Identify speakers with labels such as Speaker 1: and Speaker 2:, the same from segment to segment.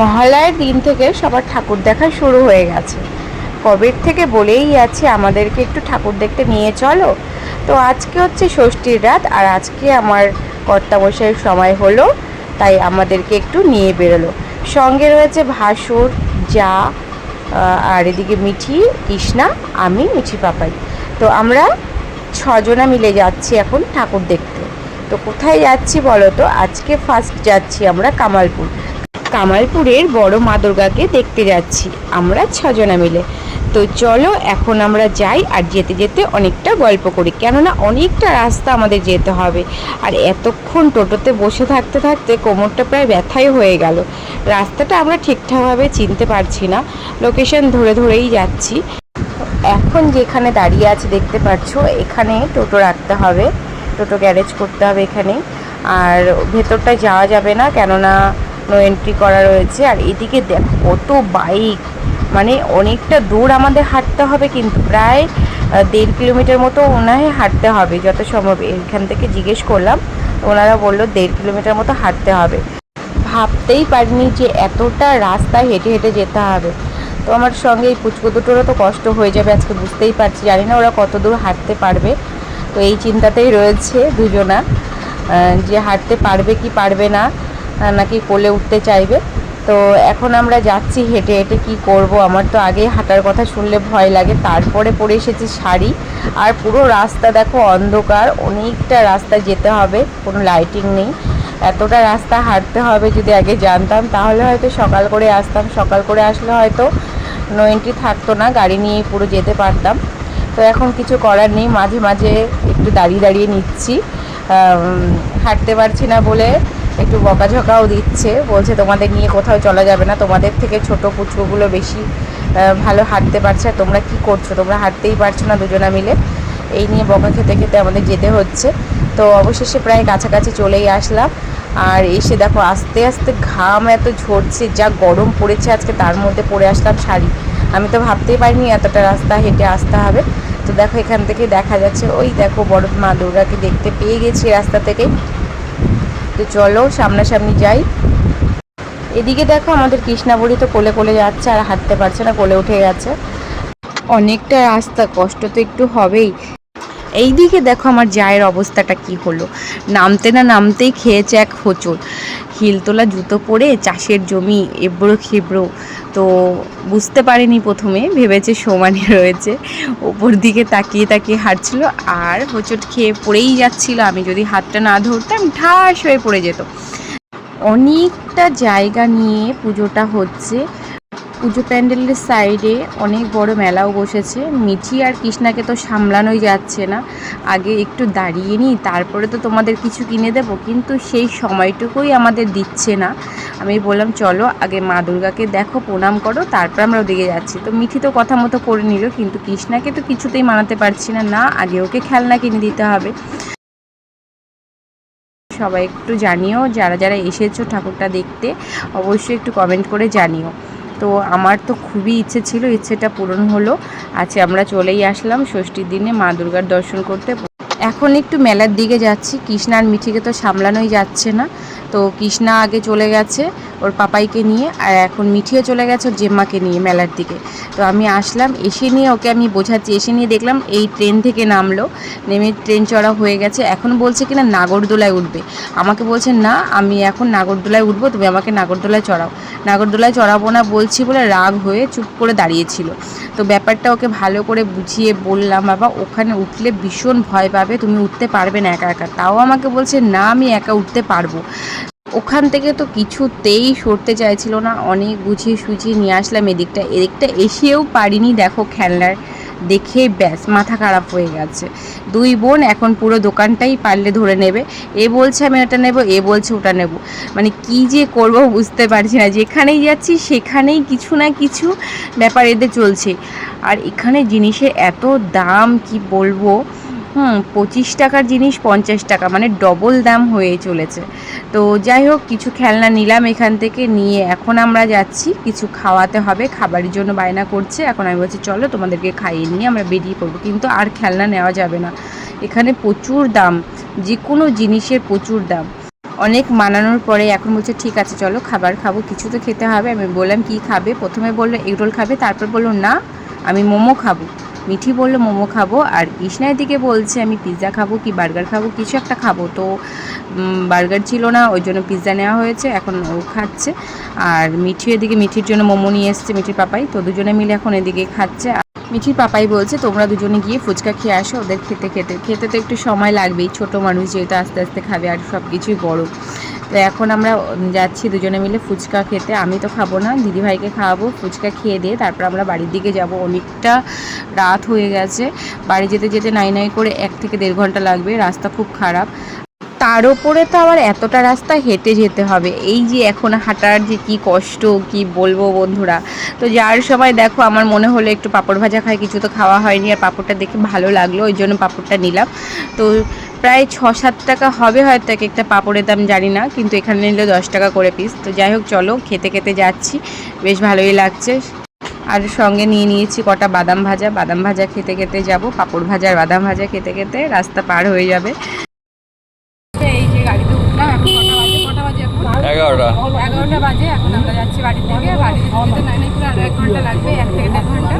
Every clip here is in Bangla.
Speaker 1: মহালয়ের দিন থেকে সবার ঠাকুর দেখা শুরু হয়ে গেছে। কবের থেকে বলেই আছে আমাদেরকে একটু ঠাকুর দেখতে নিয়ে চলো। তো আজকে হচ্ছে ষষ্ঠীর রাত আর আজকে আমার কর্তামশাইয়ের সময় হলো, তাই আমাদেরকে একটু নিয়ে বেরোলো। সঙ্গে রয়েছে ভাসুর, যা আর এদিকে মিঠি, কৃষ্ণা, আমি, মিঠি পাপাই। তো আমরা ছজনা মিলে যাচ্ছি এখন ঠাকুর দেখতে। তো কোথায় যাচ্ছি বলো তো? আজকে ফার্স্ট যাচ্ছি আমরা কামালপুর। কামালপুরের বড় মা দুর্গাকে দেখতে যাচ্ছি। আমরা ছজনা মিলে। তো চলো, এখন আমরা যাই আর যেতে যেতে অনেকটা গল্প করি। কেননা অনেকটা রাস্তা আমাদের যেতে হবে। আর এতক্ষণ টোটোতে বসে থাকতে থাকতে কোমরটা প্রায় ব্যথাই হয়ে গেল। রাস্তাটা আমরা ঠিকঠাকভাবে চিনতে পারছি না। লোকেশন ধরে ধরেই যাচ্ছি। এখন যেখানে দাঁড়িয়ে আছে দেখতে পাচ্ছ, এখানে টোটো রাখতে হবে। টোটো গ্যারেজ করতে হবে এখানে আর ভেতরটায় যাওয়া যাবে না, কেননা নো এন্ট্রি করা রয়েছে। আর এদিকে দেখো, কত বাইক মানে অনেকটা দূর আমাদের হাঁটতে হবে কিন্তু প্রায় দেড় কিলোমিটার মতো ওনায় হাঁটতে হবে যত সম্ভব এখান থেকে জিজ্ঞেস করলাম, ওনারা বলল দেড় কিলোমিটার মতো হাঁটতে হবে। ভাবতেই পারিনি যে এতটা রাস্তা হেঁটে হেঁটে যেতে হবে। তো আমার সঙ্গে এই পুচকু দুটোরও তো কষ্ট হয়ে যাবে, আজকে বুঝতেই পারছি। জানি না ওরা কত দূর হাঁটতে পারবে। তো এই চিন্তাতেই রয়েছে দুজনা যে হাঁটতে পারবে কি পারবে না। নাকি কোলে উঠতে চাইবে। তো এখন আমরা যাচ্ছি হেঁটে হেঁটে কি করব, আমার তো আগে হাঁটার কথা শুনলে ভয় লাগে। তারপরে পরে এসেছি শাড়ি। আর পুরো রাস্তা দেখো অন্ধকার, অনেকটা রাস্তা যেতে হবে, কোনো লাইটিং নেই। এতটা রাস্তা হাঁটতে হবে যদি আগে জানতাম, তাহলে হয়তো সকাল করে আসতাম। সকাল করে আসলে হয়তো নো এন্ট্রি থাকতো না, গাড়ি নিয়ে পুরো যেতে পারতাম। তো এখন কিছু করার নেই, মাঝে মাঝে একটু দাঁড়িয়ে দাঁড়িয়ে নিচ্ছি। হাঁটতে পারছি না বলে একটু বকাঝকাও দিচ্ছে, বলছে তোমাদের নিয়ে কোথাও চলা যাবে না, তোমাদের থেকে ছোট পুচকুগুলো বেশি ভালো হাঁটতে পারছে আর তোমরা কি করছ? তোমরা হাঁটতেই পারছ না দুজনা মিলে। এই নিয়ে বকা খেতে খেতে আমাদের যেতে হচ্ছে। তো অবশেষে প্রায় কাছাকাছি চলেই আসলাম। আর এসে দেখো, আস্তে আস্তে ঘাম এত ঝরছে, যা গরম পড়েছে আজকে, তার মধ্যে পরে আসলাম শাড়ি। আমি তো ভাবতেই পারিনি এতটা রাস্তা হেঁটে আসতে হবে। তো দেখো, এখান থেকে দেখা যাচ্ছে, ওই দেখো বড় মা দুর্গাকে দেখতে পেয়ে গেছি রাস্তা থেকেই তো চলো সামনাসামনি যাই। এদিকে দেখো আমাদের কৃষ্ণাবড়ি তো কোলে কোলে যাচ্ছে আর হাঁটতে পারছে না, কোলে উঠে গেছে। অনেকটা রাস্তা, কষ্ট তো একটু হবেই। এইদিকে দেখো আমার জায়ের অবস্থাটা কি হলো। নামতে না নামতেই খেয়েছে এক হোঁচট। হিলতোলা জুতো পরে চাষের জমি এবড়ো খেবড়ো। তো বুঝতে পারিনি প্রথমে, ভেবেছে সমানে রয়েছে। ওপর দিকে তাকিয়ে তাকিয়ে হাঁটছিল আর হোঁচট খেয়ে পড়েই যাচ্ছিল। আমি যদি হাতটা না ধরতাম, ঠাস হয়ে পড়ে যেত। অনেকটা জায়গা নিয়ে পুজোটা হচ্ছে। পুজো প্যান্ডেলের সাইডে অনেক বড় মেলাও বসেছে। মিঠি আর কৃষ্ণাকে তো সামলানোই যাচ্ছে না। আগে একটু দাঁড়িয়ে নিই, তারপরে তো তোমাদের কিছু কিনে দেবো, কিন্তু সেই সময়টুকুই আমাদের দিচ্ছে না। আমি বললাম, চলো, আগে মা দুর্গাকে দেখো, প্রণাম করো, তারপর আমরা ওদিকে যাচ্ছি। তো মিঠি তো কথা মতো করে নিল, কিন্তু কৃষ্ণাকে তো কিছুতেই মানাতে পারছি না। না, আগে ওকে খেলনা কিনে দিতে হবে। সবাই একটু জানিও, যারা যারা এসেছ ঠাকুরটা দেখতে, অবশ্যই একটু কমেন্ট করে জানিও। তো আমার তো খুবই ইচ্ছে ছিল, ইচ্ছেটা পূরণ হলো। আজকে আমরা চলেই আসলাম ষষ্ঠীর দিনে মা দুর্গার দর্শন করতে। এখন একটু মেলার দিকে যাচ্ছি। কৃষ্ণা আর মিঠিকে তো সামলানোই যাচ্ছে না। তো কৃষ্ণা আগে চলে গেছে ওর পাপাইকে নিয়ে আর এখন মিঠিও চলে গেছে ওর জেম্মাকে নিয়ে মেলার দিকে। তো আমি আসলাম, এসে নিয়ে ওকে আমি বোঝাচ্ছি, এসে নিয়ে দেখলাম এই ট্রেন থেকে নামলো। নেমে ট্রেন চড়া হয়ে গেছে। এখন বলছে কিনা নাগরদোলায় উঠবে। আমাকে বলছে, না, আমি এখন নাগরদোলায় উঠবো, তুমি আমাকে নাগরদোলায় চড়াও। নাগরদোলায় চড়াবো না বলছি বলে রাগ হয়ে চুপ করে দাঁড়িয়েছিল তো ব্যাপারটা ওকে ভালো করে বুঝিয়ে বললাম, বাবা, ওখানে উঠলে ভীষণ ভয় পাবে, তুমি উঠতে পারবে না একা একা। তাও আমাকে বলছে, না, আমি একা উঠতে পারব। ওখান থেকে তো কিছুতেই সরতে চাইছিল না, অনেক বুঝিয়ে সুঝিয়ে নিয়ে আসলাম এদিকটা। এদিকটা এসেও পারিনি, দেখো খেলনার। দেখে ব্যাস, মাথা খারাপ হয়ে গেছে। দুই বোন এখন পুরো দোকানটাই পারলে ধরে নেবে। এ বলছে আমি ওটা নেব, এ বলছে ওটা নেব। মানে কি যে করব বুঝতে পারছি না। যেখানেই যাচ্ছি সেখানেই কিছু না কিছু ব্যাপার এদের চলছে। আর এখানে জিনিসের এত দাম কি বলব? হুম, পঁচিশ টাকার জিনিস পঞ্চাশ টাকা মানে ডবল দাম হয়ে চলেছে। তো যাই হোক, কিছু খেলনা নিলাম এখান থেকে, নিয়ে এখন আমরা যাচ্ছি। কিছু খাওয়াতে হবে, খাবারের জন্য বায়না করছে। এখন আমি বলছি, চলো তোমাদেরকে খাইয়ে নিয়ে আমরা বেরিয়ে পড়ব। কিন্তু আর খেলনা নেওয়া যাবে না। এখানে প্রচুর দাম যে কোনো জিনিসের প্রচুর দাম। অনেক মানানোর পরে এখন বলছে, ঠিক আছে, চলো খাবার খাব। কিছু তো খেতে হবে। আমি বললাম, কি খাবে? প্রথমে বলল, এগরোল খাবে। তারপর বলল, না, আমি মোমো খাব। মিঠি বলল, মোমো খাব। আর কৃষ্ণার দিকে বলছে, আমি পিৎজা খাব কি বার্গার খাব? কিছু একটা খাব। তো বার্গার ছিল না, ওই জন্য পিৎজা নেওয়া হয়েছে, এখন ও খাচ্ছে। আর মিঠি এদিকে, মিঠির জন্য মোমো নিয়ে এসছে, মিঠির পাপাই। তো দুজনে মিলে এখন এদিকে খাচ্ছে। মিঠির পাপাই বলছে, তোমরা দুজনে গিয়ে ফুচকা খেয়ে আসো, ওদের খেতে খেতে। খেতে তো একটু সময় লাগবেই, ছোট মানুষ যেহেতু আস্তে আস্তে খাবে, আর সব কিছুই বড়। তো এখন আমরা যাচ্ছি দুজনে মিলে ফুচকা খেতে। আমি তো খাব না, দিদিভাইকে খাওয়াবো, ফুচকা খেয়ে দিয়ে তারপর আমরা বাড়ির দিকে যাব। অনেকটা রাত হয়ে গেছে, বাড়ি যেতে যেতে নাই নাই করে এক থেকে দেড় ঘণ্টা লাগবে, রাস্তা খুব খারাপ। তার ওপরে তো আবার এতটা রাস্তা হেঁটে যেতে হবে। এই যে এখন হাঁটার যে কি কষ্ট, কি বলব বন্ধুরা? তো যার সময় দেখো, আমার মনে হলো একটু পাঁপড় ভাজা খাই, কিছু তো খাওয়া হয়নি, আর পাঁপড়টা দেখে ভালো লাগল, ওই জন্য পাঁপড়টা নিলাম। তো প্রায় ছ সাত টাকা হবে হয়তো এক একটা পাঁপড়ের দাম, জানি না, কিন্তু এখানে নিলে দশ টাকা করে পিস তো যাই হোক, চলো, খেতে খেতে যাচ্ছি, বেশ ভালোই লাগছে। আর সঙ্গে নিয়ে নিয়েছি কটা বাদাম ভাজা। বাদাম ভাজা খেতে খেতে যাব, পাঁপড় ভাজা আর বাদাম ভাজা খেতে খেতে রাস্তা পার হয়ে যাবে এই যে গাড়িতে উঠলাম এখন কটা বাজে কটা বাজে এখন
Speaker 2: এগারোটা।
Speaker 1: এগারোটা বাজে এখন আমরা যাচ্ছি বাড়ি থেকে বাড়ি যেতে নাই নাই করে আরও এক ঘণ্টা লাগবে এক থেকে দেড় ঘণ্টা।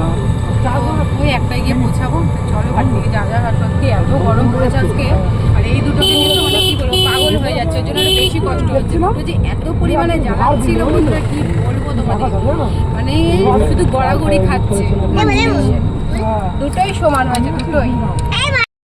Speaker 1: ওই একটাই গিয়ে পৌঁছাবো। চলো বাড়ি থেকে যা যা সত্যি এত গরম পড়েছে আজকে। আর এই দুটোকে নিয়ে তো মানে কি বলব পাগল হয়ে যাচ্ছে ওই জন্য আরও বেশি কষ্ট হচ্ছে। যে এত পরিমাণে জ্বালাচ্ছিল বন্ধুরা কি বলব তোমাদের? মানে শুধু গড়াগড়ি খাচ্ছে। দুটোই সমান হয়েছে দুটোই।